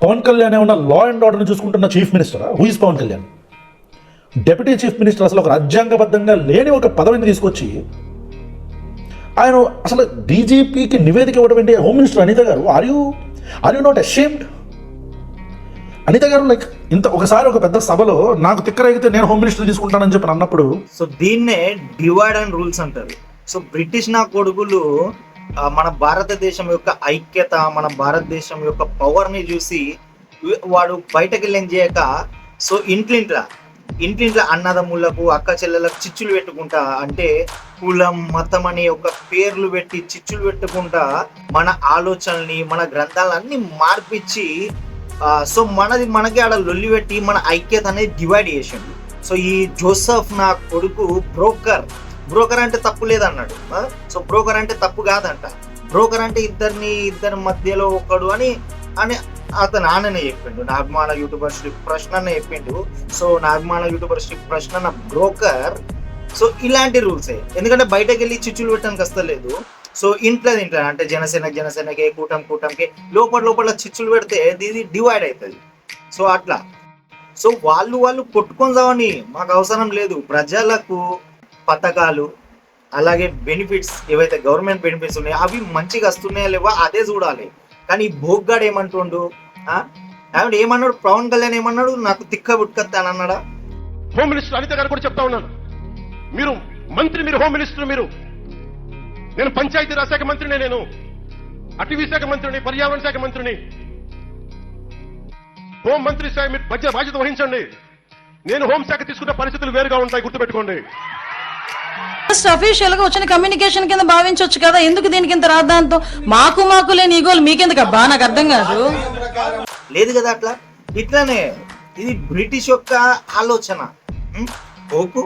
పవన్ కళ్యాణ్ ఏమన్నా లా అండ్ ఆర్డర్ని చూసుకుంటున్న chief minister who is Pawan Kalyan? Deputy chief minister అసలు ఒక రాజ్యాంగబద్ధంగా లేని ఒక పదవిని తీసుకొచ్చి ఆయన అసలు డీజీపీకి నివేదిక ఇవ్వడం ఏంటి? Home minister Anitha garu are you are you not ashamed Anitha garu like ఇంత ఒకసారి ఒక పెద్ద సభలో నాకు తిక్కరైతే నేను హోమ్ మినిస్టర్ తీసుకుంటానని చెప్పి అన్నప్పుడు సో దీన్నే డివైడ్ అండ్ రూల్స్ అంటారు. సో బ్రిటిష్ నా కొడుకులు మన భారతదేశం యొక్క ఐక్యత మన భారతదేశం యొక్క పవర్ని చూసి వాడు బయటకు వెళ్ళని చేయక సో ఇంట్లింట్ల ఇంట్లింట్ల అన్నదమ్ములకు అక్క చెల్లెలకు చిచ్చులు పెట్టుకుంటా అంటే కులం మతం అనే ఒక పేర్లు పెట్టి చిచ్చులు పెట్టుకుంటా మన ఆలోచనల్ని మన గ్రంథాలన్నీ మార్పిచ్చి సో మనది మనకి ఆడ లొల్లి పెట్టి మన ఐక్యత అనేది డివైడ్ చేసిండు. సో ఈ జోసఫ్ నా కొడుకు బ్రోకర్ బ్రోకర్ అంటే తప్పు లేదన్నాడు. సో బ్రోకర్ అంటే తప్పు కాదంట. బ్రోకర్ అంటే ఇద్దరిని ఇద్దరి మధ్యలో ఒకడు అని అని అతను నాన్ననే చెప్పిండు. నా అభిమాన యూట్యూబర్ శ్రీ ప్రశ్న చెప్పిండు. సో నా అభిమాన యూట్యూబర్ శ్రీ ప్రశ్న నా బ్రోకర్ సో ఇలాంటి రూల్సే. ఎందుకంటే బయటకు వెళ్ళి చిచ్చులు పెట్టడానికి వస్తలేదు సో ఇంట్లో ఇంట్లో అంటే జనసేన జనసేనకి కూటమి కూటమికి. లోపల లోపల చిచ్చులు పెడితే ఇది డివైడ్ అవుతుంది. సో అట్లా. సో వాళ్ళు వాళ్ళు కొట్టుకొని చావని మాకు అవసరం లేదు. ప్రజలకు పథకాలు అలాగే బెనిఫిట్స్ ఏవైతే గవర్నమెంట్ బెనిఫిట్స్ ఉన్నాయో అవి మంచిగా వస్తున్నాయా లేవా అదే చూడాలి. కానీ భోగ్గాడు ఏమంటుండు ఏమన్నాడు? పవన్ కళ్యాణ్ ఏమన్నాడు? నాకు తిక్క పుట్టుకొస్తానన్నాడా హోమ్ మినిస్టర్ అనిత గారు కూడా చెప్తా ఉన్నాను. మీరు మంత్రి మీరు హోమ్ మినిస్టర్ మీరు. నేను పంచాయతీరాజ్ శాఖ మంత్రిని నేను. అటవీ శాఖ మంత్రిని పర్యావరణ శాఖ మంత్రిని. హోం మంత్రి శాఖ మీరు బాధ్యత బాధ్యత వహించండి. నేను హోంశాఖ తీసుకున్న పరిస్థితులు వేరుగా ఉంటాయి గుర్తుపెట్టుకోండి. ఫస్ట్ అఫీషియల్గా వచ్చిన కమ్యూనికేషన్ కింద భావించవచ్చు కదా. ఎందుకు దీనికి ఇంత రాద్దాంతో మాకు మాకు లేని ఈగోలు మీకెందుకు అబ్బా నాకు అర్థం కాదు. లేదు కదా అట్లా? ఇట్లానే ఇది బ్రిటిష్ యొక్క ఆలోచన. పోకు.